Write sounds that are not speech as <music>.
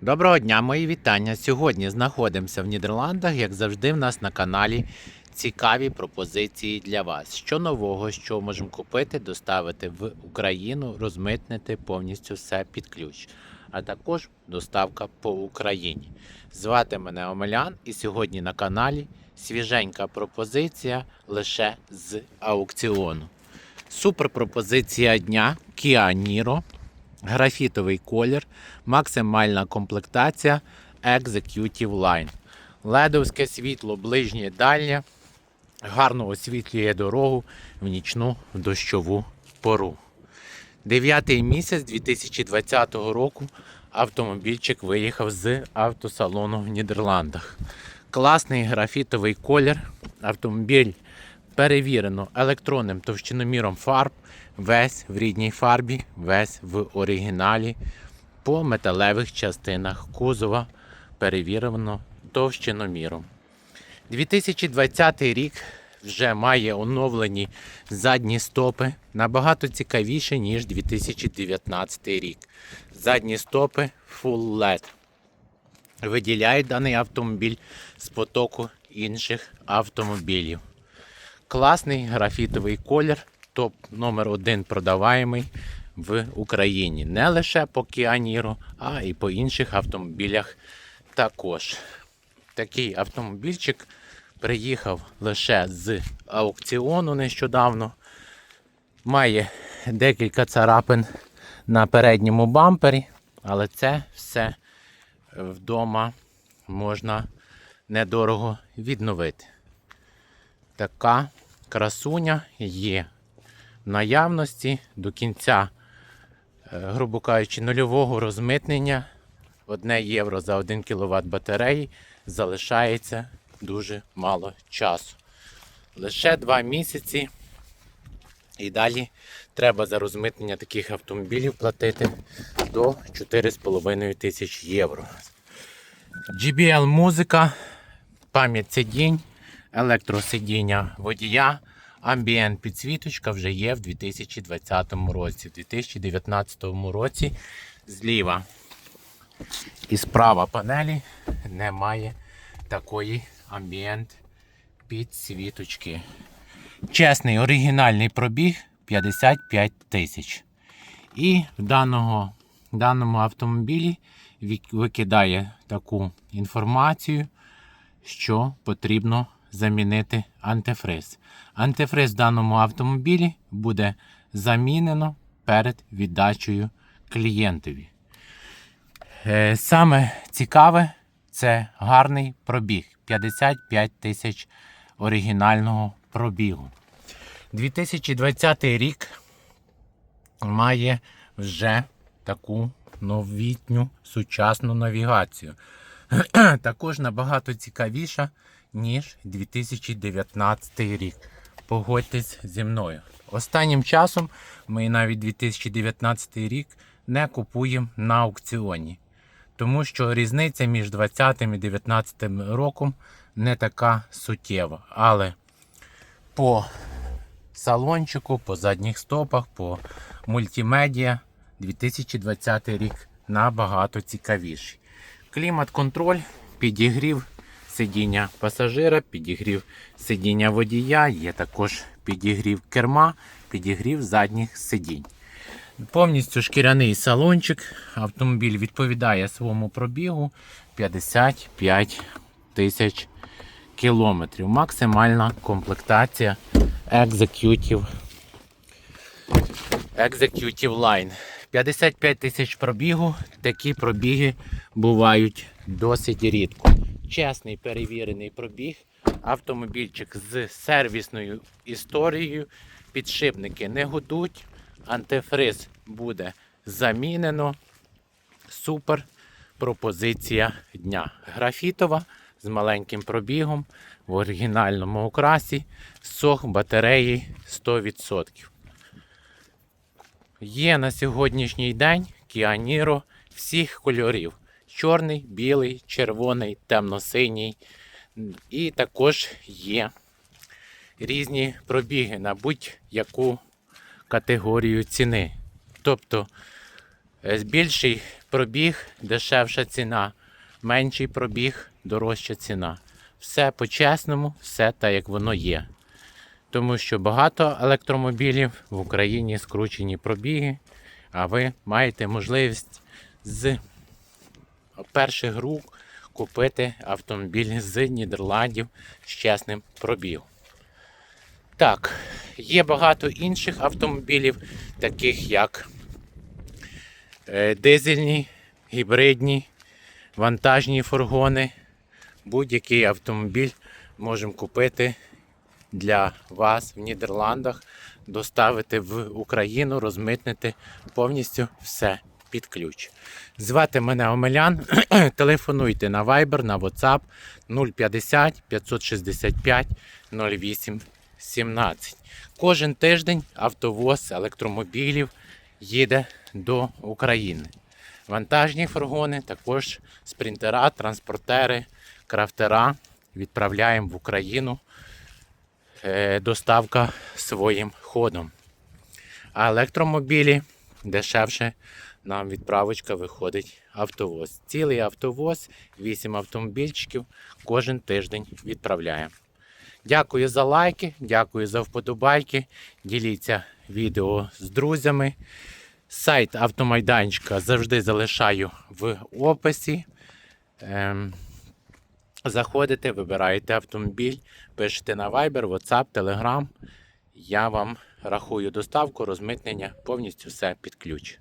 Доброго дня, мої вітання. Сьогодні знаходимося в Нідерландах, як завжди, в нас на каналі цікаві пропозиції для вас. Що нового, що можемо купити, доставити в Україну, розмитнити повністю все під ключ. А також доставка по Україні. Звати мене Омелян, і сьогодні на каналі свіженька пропозиція лише з аукціону. Супер пропозиція дня Kia Niro графітовий колір, максимальна комплектація Executive Line. Ледовське світло ближнє дальнє, гарно освітлює дорогу в нічну дощову пору. Дев'ятий місяць 2020 року автомобільчик виїхав з автосалону в Нідерландах. Класний графітовий колір. Автомобіль перевірено електронним товщиноміром фарб, весь в рідній фарбі, весь в оригіналі. По металевих частинах кузова перевірено товщиноміром. 2020 рік вже має оновлені задні стопи, набагато цікавіше, ніж 2019 рік. Задні стопи Full LED. Виділяє даний автомобіль з потоку інших автомобілів. Класний графітовий колір, топ номер один продаваємий в Україні. Не лише по Niro, а і по інших автомобілях також. Такий автомобільчик приїхав лише з аукціону нещодавно. Має декілька царапин на передньому бампері, але це все вдома можна недорого відновити. Така красуня є в наявності до кінця, е, грубо кажучи, нульового розмитнення 1 євро за 1 кВт батареї залишається дуже мало часу. Лише 2 місяці. І далі треба за розмитнення таких автомобілів платити до 4,5 тисяч євро. GBL музика, пам'ять сидінь, електросидіння водія, амбієнт підсвіточка вже є в 2020 році. В 2019 році зліва і справа панелі немає такої амбієнт підсвіточки. Чесний оригінальний пробіг 55 тисяч. І в даного, в даному автомобілі викидає таку інформацію, що потрібно замінити антифриз. Антифриз в даному автомобілі буде замінено перед віддачею клієнтові. Е, Саме цікаве це гарний пробіг 55 тисяч оригінального пробігу. 2020 рік має вже таку новітню сучасну навігацію. <clears throat> Також набагато цікавіша, ніж 2019 рік. Погодьтесь зі мною. Останнім часом ми навіть 2019 рік не купуємо на аукціоні, тому що різниця між 2020 і 2019 роком не така суттєва. Але по салончику, по задніх стопах, по мультимедіа 2020 рік набагато цікавіший. Клімат-контроль, підігрів сидіння пасажира, підігрів сидіння водія, є також підігрів керма, підігрів задніх сидінь. Повністю шкіряний салончик. Автомобіль відповідає своєму пробігу 55 тисяч кілометрів. Максимальна комплектація Executive, Executive Line. 55 тисяч пробігу. Такі пробіги бувають досить рідко. Чесний перевірений пробіг. Автомобільчик з сервісною історією. Підшипники не гудуть. Антифриз буде замінено. Супер пропозиція дня. Графітова з маленьким пробігом в оригінальному окрасі. Сох батареї 100%. Є на сьогоднішній день Niro всіх кольорів: чорний, білий, червоний, темно-синій. І також є різні пробіги на будь-яку категорію ціни. Тобто е, більший Пробіг дешевша ціна, менший пробіг дорожча ціна. Все по-чесному, все так, як воно є. Тому що багато електромобілів в Україні скручені пробіги, а ви маєте можливість з перших рук купити автомобіль з Нідерландів з чесним пробігом. Так, є багато інших автомобілів, таких як е, дизельні, гібридні, вантажні фургони. Будь-який автомобіль можемо купити для вас в Нідерландах, доставити в Україну, розмитнити повністю все під ключ. Звати мене Омелян. <clears throat> Телефонуйте на Viber, на WhatsApp 050 565 08 17. Кожен тиждень автовоз електромобілів їде до України. Вантажні фургони, також спринтера, транспортери, крафтера відправляємо в Україну. Е, Доставка своїм ходом. А електромобілі дешевше нам відправочка виходить автовоз. Цілий автовоз, 8 автомобільчиків кожен тиждень відправляємо. Дякую за лайки, дякую за вподобайки. Діліться відео з друзями. Сайт автомайданчика завжди залишаю в описі. Ем, заходите, вибираєте автомобіль, пишете на Viber, WhatsApp, Telegram. Я вам рахую доставку, розмитнення, повністю все під ключ.